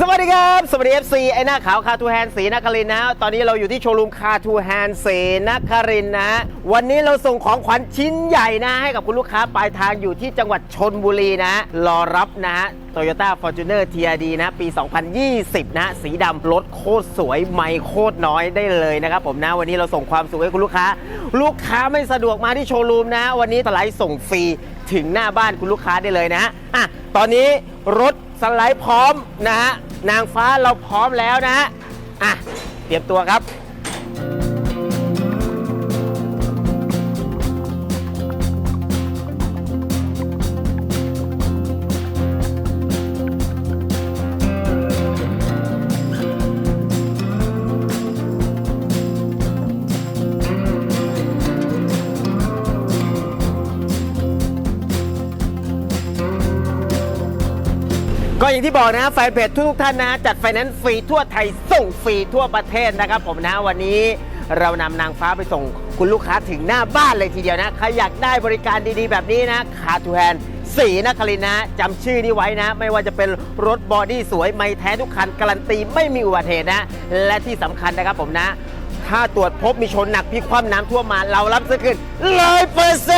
สวัสดีครับ สวัสดี FC ไอ้หน้าขาวคาทูแฮนสีนครินนะตอนนี้เราอยู่ที่โชว์รูมคาทูแฮนสีนครินนะ วันนี้เราส่งของขวัญชิ้นใหญ่นะ ให้กับคุณลูกค้าปลายทางอยู่ที่จังหวัดชนบุรีนะ รอรับนะฮะ Toyota Fortuner TRD นะ ปี 2020 นะ สีดำรถโคตรสวย ไม่โคตรน้อยได้เลยนะครับผมนะ วันนี้เราส่งความสุขให้คุณลูกค้า ลูกค้าไม่สะดวกมาที่โชว์รูมนะ วันนี้สไลด์ส่งฟรีถึงหน้าบ้านคุณลูกค้าได้เลยนะอะตอนนี้รถสไลด์พร้อมนะฮะ นางฟ้าเราพร้อมแล้วนะฮะอะเตรียมตัวครับ อย่างที่บอกนะแฟนเพจทุกท่านนะจัดไฟแนนซ์ฟรีทั่วไทยส่งฟรีทั่วประเทศนะครับ ผมนะวันนี้เรานำนางฟ้าไปส่งคุณลูกค้าถึงหน้าบ้านเลยทีเดียวนะใครอยากได้บริการดีๆ แบบนี้นะคาทูแฮนสีนครินทร์นะจำชื่อนี้ไว้นะ ไม่ว่าจะเป็นรถบอดี้สวยไม่แท้ทุกคัน การันตีไม่มีอุบัติเหตุนะ และที่สำคัญนะครับผมนะ ถ้าตรวจพบมีชนหนักพลิกคว่ำน้ำท่วมมาเรารับซื้อคืนร้อยเปอร์เซ็